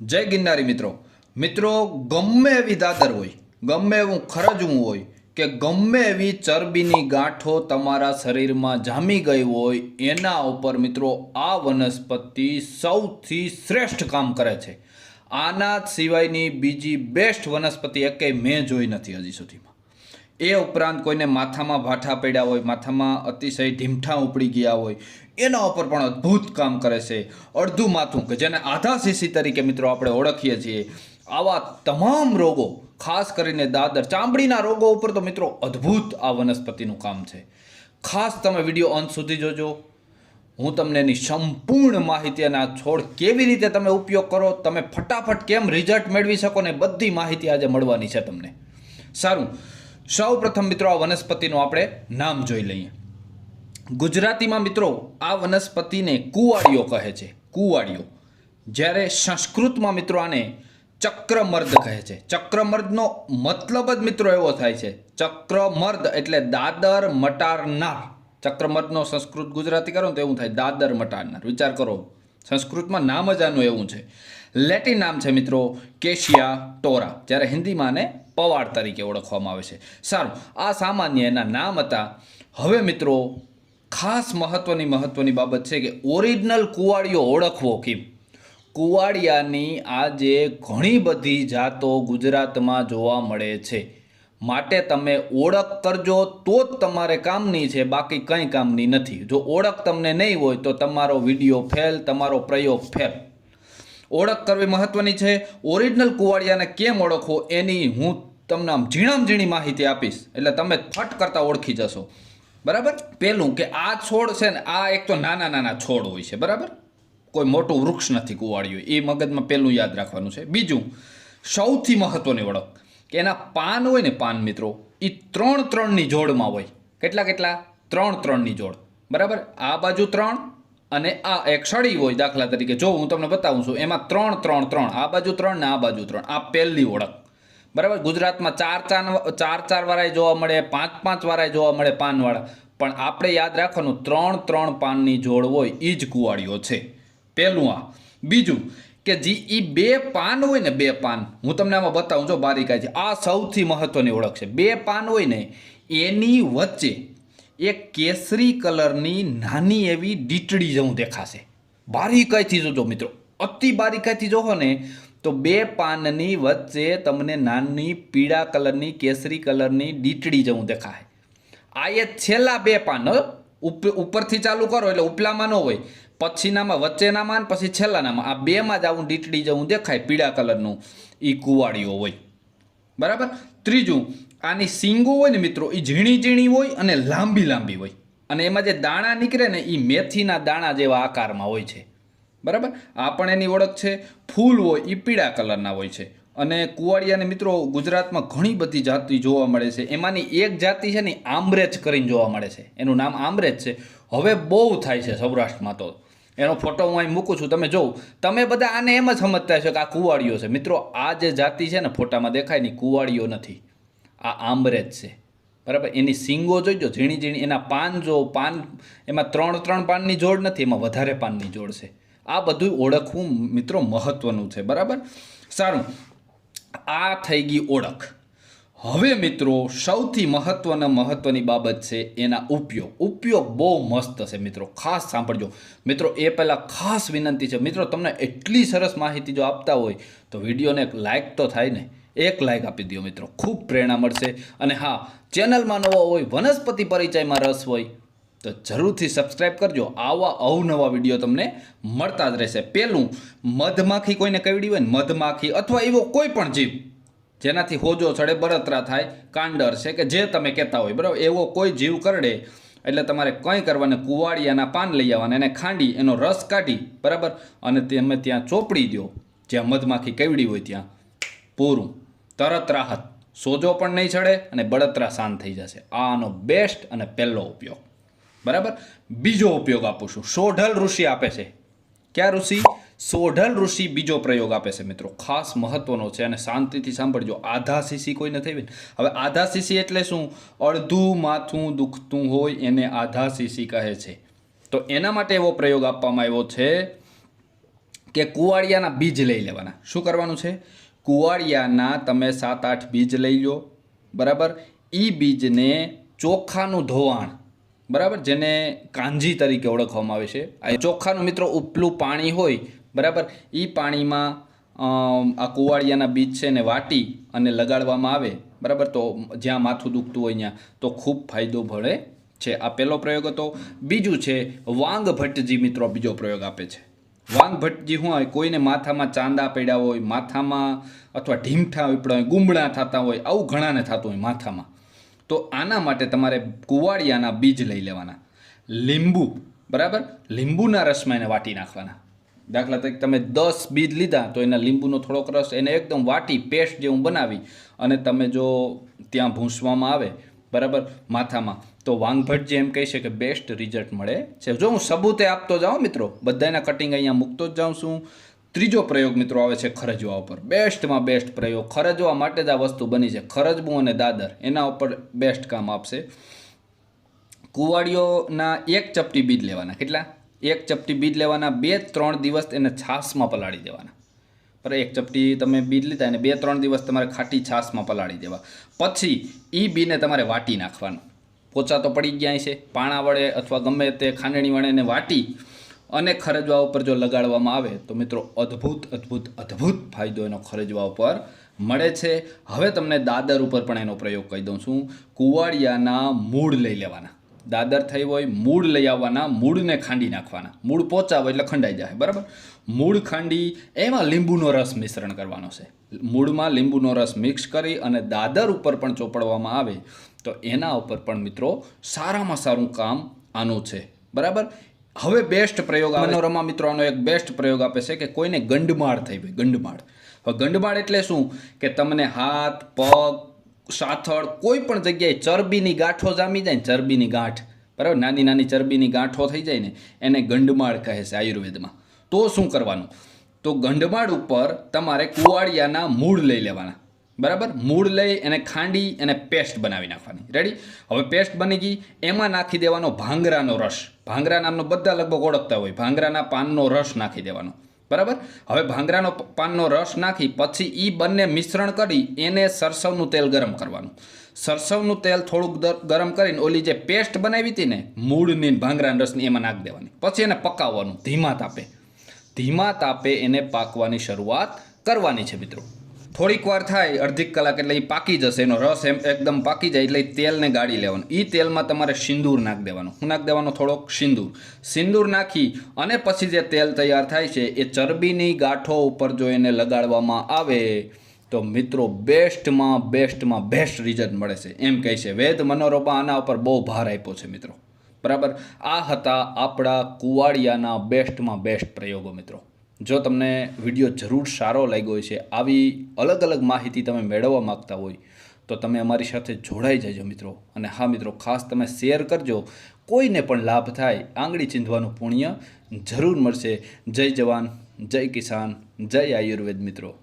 જય ગિરનારી મિત્રો. મિત્રો, ગમે એવી દાદર હોય, ગમે એવું ખરજવું હોય, કે ગમે એવી ચરબીની ગાંઠો તમારા શરીરમાં જામી ગઈ હોય, એના ઉપર મિત્રો આ વનસ્પતિ સૌથી શ્રેષ્ઠ કામ કરે છે. આના સિવાયની બીજી બેસ્ટ વનસ્પતિ એકે મેં જોઈ નથી હજી સુધીમાં. એ ઉપરાંત કોઈને માથામાં ભાઠા પડ્યા હોય, માથામાં અતિશય ઢીમઠા ઉપડી ગયા હોય, એના ઉપર પણ અદ્ભુત કામ કરે છે. અડધું માથું કે જેને આધા સીસી તરીકે મિત્રો આપણે ઓળખીએ છીએ. આવા તમામ રોગો, ખાસ કરીને દાદર, ચામડીના રોગો ઉપર તો મિત્રો અદ્ભુત આ વનસ્પતિનું કામ છે. ખાસ તમે વીડિયો અંત સુધી જોજો. હું તમને એની સંપૂર્ણ માહિતી અને આ છોડ કેવી રીતે તમે ઉપયોગ કરો, તમે ફટાફટ કેમ રિઝલ્ટ મેળવી શકો ને બધી માહિતી આજે મળવાની છે તમને. સારું સૌ પ્રથમ મિત્રો આ વનસ્પતિનું આપણે નામ જોઈ લઈએ. ગુજરાતીમાં મિત્રો આ વનસ્પતિને કુવાડીઓ કહે છે. કુવાડીઓ. જ્યારે સંસ્કૃતમાં મિત્રો આને ચક્રમર્દ કહે છે. ચક્રમર્દનો મતલબ જ મિત્રો એવો થાય છે. ચક્રમર્દ એટલે દાદર મટારનાર ચક્રમર્દનો સંસ્કૃત ગુજરાતી કરો તો એવું થાય, દાદર મટારનાર વિચાર કરો, સંસ્કૃતમાં નામ જ આનું એવું છે. લેટિન નામ છે મિત્રો, કેશિયા ટોરા. જ્યારે હિન્દીમાં આને પવાડ તરીકે ઓળખવામાં આવે છે. સારું, આ સામાન્ય એના નામ હતા. હવે મિત્રો, ખાસ મહત્ત્વની મહત્ત્વની બાબત છે કે ઓરિજિનલ કુવાડીઓ ઓળખવો કેમ? કુવાડિયાની આજે ઘણી બધી જાતો ગુજરાતમાં જોવા મળે છે. માટે તમે ઓળખ કરજો તો જ તમારે કામની છે, બાકી કંઈ કામની નથી. જો ઓળખ તમને નહીં હોય તો તમારો વીડિયો ફેલ, તમારો પ્રયોગ ફેલ. ઓળખ કરવી મહત્ત્વની છે. ઓરિજિનલ કુવાડિયાને કેમ ઓળખવો એની હું તમને આમ ઝીણામ ઝીણી માહિતી આપીશ. એટલે તમે ફટ કરતાં ઓળખી જશો. બરાબર? પેલું કે આ છોડ છે ને, આ એક તો નાના નાના છોડ હોય છે, બરાબર? કોઈ મોટું વૃક્ષ નથી કુવાડ્યું. એ મગજમાં પહેલું યાદ રાખવાનું છે. બીજું, સૌથી મહત્ત્વની ઓળખ કે એના પાન હોય ને પાન મિત્રો એ ત્રણ ત્રણની જોડમાં હોય. કેટલા કેટલા? ત્રણ ત્રણની જોડ. બરાબર? આ બાજુ ત્રણ અને આ એક સળી હોય દાખલા તરીકે. જો હું તમને બતાવું છું, એમાં ત્રણ ત્રણ ત્રણ. આ બાજુ ત્રણ ને આ બાજુ ત્રણ. આ પહેલી ઓળખ. બરાબર? ગુજરાતમાં ચાર ચાર ચાર ચાર વાળાએ જોવા મળે, પાંચ પાંચ વાળાએ જોવા મળે પાનવાળા પણ આપણે યાદ રાખવાનું, ત્રણ ત્રણ પાનની જોડ હોય એ જ કુવાડીઓ છે. પહેલું આ. બીજું કે જે એ બે પાન હોય ને, બે પાન, હું તમને આમાં બતાવું, જો બારીકાઈથી આ સૌથી મહત્વની ઓળખ છે. બે પાન હોય ને, એની વચ્ચે એક કેસરી કલરની નાની એવી ડીટડી જેવું દેખાશે. બારીકાઈથી જોજો મિત્રો. અતિ બારીકાઈથી જોવો ને તો બે પાનની વચ્ચે તમને નાની પીળા કલરની, કેસરી કલરની ડીટડી જેવું દેખાય. આ એ છેલ્લા બે પાન. ઉપરથી ચાલુ કરો એટલે ઉપલામાં ન હોય. પછીનામાં, વચ્ચેનામાં પછી છેલ્લાનામાં. આ બેમાં જ આવું ડીટડી જેવું દેખાય, પીળા કલરનું. એ કુવાડીઓ હોય. બરાબર? ત્રીજું, આની સિંગો હોય ને મિત્રો એ ઝીણી ઝીણી હોય અને લાંબી લાંબી હોય. અને એમાં જે દાણા નીકળે ને એ મેથીના દાણા જેવા આકારમાં હોય છે. બરાબર? આ પણ એની ઓળખ છે. ફૂલ હોય એ પીળા કલરના હોય છે. અને કુવાડિયાને મિત્રો ગુજરાતમાં ઘણી બધી જાતિ જોવા મળે છે. એમાંની એક જાતિ છે ને આમરેજ કરીને જોવા મળે છે. એનું નામ આમરેજ છે. હવે બહુ થાય છે સૌરાષ્ટ્રમાં તો. એનો ફોટો હું અહીં મૂકું છું. તમે જોઉં તમે બધા આને એમ જ સમજતા છો કે આ કુવાડીઓ છે. મિત્રો, આ જે જાતિ છે ને ફોટામાં દેખાય ને કુવાડીઓ નથી. આ આંબરેજ છે. બરાબર? એની સિંગો જોઈજો. ઝીણી ઝીણી એના પાન જો, પાન, એમાં ત્રણ ત્રણ પાનની જોડ નથી, એમાં વધારે પાનની જોડ છે. આ બધું ઓળખવું મિત્રો મહત્વનું છે, બરાબર? સારું. આ થઈ ગઈ ઓળખ. હવે મિત્રો સૌથી મહત્વના મહત્વની બાબત છે એના ઉપયોગ. ઉપયોગ બહુ મસ્ત છે મિત્રો. ખાસ સાંભળજો. મિત્રો, એ પહેલાં ખાસ વિનંતી છે. મિત્રો, તમને એટલી સરસ માહિતી જો આપતા હોય, તો વિડીયોને લાઇક તો થાય ને. એક લાઇક આપી દો મિત્રો. ખૂબ પ્રેરણા મળશે. અને હા, ચેનલમાં નવો હોય, વનસ્પતિ પરિચયમાં રસ હોય તો જરૂરથી સબસ્ક્રાઇબ કરજો. આવા અવનવા વીડિયો તમને મળતા જ રહેશે. પહેલું મધમાખી કોઈને કવડી હોય ને, મધમાખી અથવા એવો કોઈ પણ જીવ, જેનાથી હોજો ચડે બળતરા થાય, કાંડર છે કે જે તમે કહેતા હોય, બરાબર? એવો કોઈ જીવ કરડે, એટલે તમારે કંઈ કરવાને, કુવાડિયાના પાન લઈ આવવાના, એને ખાંડી, એનો રસ કાઢી, બરાબર? અને તમે ત્યાં ચોપડી દો જ્યાં મધમાખી કેવડી હોય ત્યાં. પૂરું. તરત રાહત. સોજો પણ નહીં ચડે અને બળતરા શાંત થઈ જશે. આનો બેસ્ટ અને પહેલો ઉપયોગ. બરાબર? બીજો ઉપયોગ આપું છું. સોઢલ ઋષિ આપે છે. ક્યાં ઋષિ? સોઢલ ઋષિ બીજો પ્રયોગ આપે છે મિત્રો. ખાસ મહત્વનો છે અને શાંતિથી સાંભળજો. આધા સીસી કોઈને થઈ હોય હવે આધા શીશી એટલે શું? અડધું માથું દુખતું હોય એને આધા શીશી કહે છે. તો એના માટે એવો પ્રયોગ આપવામાં આવ્યો છે કે કુવાડિયાના બીજ લઈ લેવાના. શું કરવાનું છે? કુવાડિયાના તમે સાત આઠ બીજ લઈ લો બરાબર? એ બીજને ચોખાનું ધોવાણ બરાબર? જેને કાંજી તરીકે ઓળખવામાં આવે છે. આ ચોખાનું મિત્રો ઉપલું પાણી હોય, બરાબર? એ પાણીમાં આ કુવાડિયાના બીજ છે ને વાટી અને લગાડવામાં આવે, બરાબર? તો જ્યાં માથું દુખતું હોય ત્યાં, તો ખૂબ ફાયદો મળે છે. આ પહેલો પ્રયોગ હતો. બીજું છે, વાંગ ભટ્ટજી મિત્રો બીજો પ્રયોગ આપે છે. વાંગ ભટ્ટજી શું હોય, કોઈને માથામાં ચાંદા પડ્યા હોય, માથામાં અથવા ઢીમઠા ઉપડ્યા હોય, ગુમડા થતા હોય, આવું ઘણાને થતું હોય માથામાં. તો આના માટે તમારે કુવાડિયાના બીજ લઈ લેવાના. લીંબુ, બરાબર? લીંબુના રસમાં એને વાટી નાખવાના. દાખલા તરીકે તમે દસ બીજ લીધા તો એના લીંબુનો થોડોક રસ એને એકદમ વાટી, પેસ્ટ જેવું બનાવી અને તમે જો ત્યાં ભૂંસવામાં આવે, બરાબર, માથામાં, તો વાંગભટ્ટ જે એમ કહે છે કે બેસ્ટ રિઝલ્ટ મળે છે. જો હું સબૂતે આપતો જાઉં મિત્રો, બધાના કટિંગ અહીંયા મૂકતો જ જાઉં છું. ત્રીજો પ્રયોગ મિત્રો આવે છે ખરજવા ઉપર. બેસ્ટમાં બેસ્ટ પ્રયોગ. ખરજવા માટે જ આ વસ્તુ બની છે. ખરજવું અને દાદર, એના ઉપર બેસ્ટ કામ આપશે. કુવાડીઓના એક ચપટી બીજ લેવાના. કેટલા? એક ચપટી બીજ લેવાના. બે ત્રણ દિવસ એને છાશમાં પલાળી દેવાના. પર એક ચપટી તમે બીજ લીધા અને બે ત્રણ દિવસ તમારે ખાટી છાશમાં પલાળી દેવા. પછી એ બીને તમારે વાટી નાખવાનું. પોચા તો પડી ગયા છે. પાણા વડે અથવા ગમે તે ખાંડણી વડે એને વાટી અને ખરજવા ઉપર જો લગાડવામાં આવે, તો મિત્રો અદ્ભુત અદ્ભુત અદ્ભુત ફાયદો એનો ખરજવા ઉપર મળે છે. હવે તમને દાદર ઉપર પણ એનો પ્રયોગ કહી દઉં છું. કુવાડિયાના મૂળ લઈ લેવાના. દાદર થઈ હોય, મૂળ લઈ આવવાના, મૂળને ખાંડી નાખવાના. મૂળ પહોંચાવો એટલે ખંડાઈ જાય, બરાબર? મૂળ ખાંડી, એમાં લીંબુનો રસ મિશ્રણ કરવાનો છે. મૂળમાં લીંબુનો રસ મિક્સ કરી અને દાદર ઉપર પણ ચોપડવામાં આવે, તો એના ઉપર પણ મિત્રો સારામાં સારું કામ આનું છે. બરાબર? હવે બેસ્ટ પ્રયોગ મનોરમા મિત્રો આનો એક બેસ્ટ પ્રયોગ આપે છે કે કોઈને ગંડમાળ થઈ ભાઈ ગંડમાળ. હવે ગંડમાળ એટલે શું? કે તમને હાથ, પગ, સાથળ કોઈ પણ જગ્યાએ ચરબીની ગાંઠો જામી જાય ને ચરબીની ગાંઠ, બરાબર? નાની નાની ચરબીની ગાંઠો થઈ જાય ને એને ગંડમાળ કહે છે આયુર્વેદમાં. તો શું કરવાનું? તો ગંડમાળ ઉપર તમારે કુવાડિયાના મૂળ લઈ લેવાના, બરાબર? મૂળ લઈ એને ખાંડી અને પેસ્ટ બનાવી નાખવાની. રેડી હવે પેસ્ટ બની ગઈ, એમાં નાખી દેવાનો ભાંગરાનો રસ. ભાંગરા નામનો બધા લગભગ ઓળખતા હોય. ભાંગરાના પાનનો રસ નાખી દેવાનો. બરાબર? હવે ભાંગરાનો પાનનો રસ નાખી પછી એ બંને મિશ્રણ કરી એને સરસવનું તેલ ગરમ કરવાનું. સરસવનું તેલ થોડુંક ગરમ કરીને ઓલી જે પેસ્ટ બનાવી હતી ને, મૂળની ભાંગરાના રસની એમાં નાખી દેવાની. પછી એને પકાવવાનું. ધીમા તાપે. ધીમા તાપે એને પાકવાની શરૂઆત કરવાની છે મિત્રો. થોડીક વાર થાય, અડધી કલાક એટલે એ પાકી જશે, એનો રસ એમ એકદમ પાકી જાય એટલે તેલને ગાળી લેવાનું. એ તેલમાં તમારે સિંદૂર નાખી દેવાનું. હું નાખી દેવાનો થોડોક સિંદૂર. સિંદૂર નાખી અને પછી જે તેલ તૈયાર થાય છે, એ ચરબીની ગાંઠો ઉપર જો એને લગાડવામાં આવે, તો મિત્રો બેસ્ટમાં બેસ્ટમાં બેસ્ટ રિઝલ્ટ મળે છે. એમ કહે છે. વેદ મનોરમા આના ઉપર બહુ ભાર આપ્યો છે, મિત્રો. બરાબર? આ હતા આપણા કુવાડિયાના બેસ્ટમાં બેસ્ટ પ્રયોગો, મિત્રો. જો તમને વીડિયો જરૂર સારો લાગ્યો છે, આવી અલગ અલગ માહિતી તમે મેળવવા માગતા હોય, તો તમે અમારી સાથે જોડાઈ જજો મિત્રો. અને હા મિત્રો, ખાસ તમે શેર કરજો. કોઈને પણ લાભ થાય, આંગળી ચીંધવાનું પુણ્ય જરૂર મળશે. જય જવાન, જય કિસાન, જય આયુર્વેદ મિત્રો.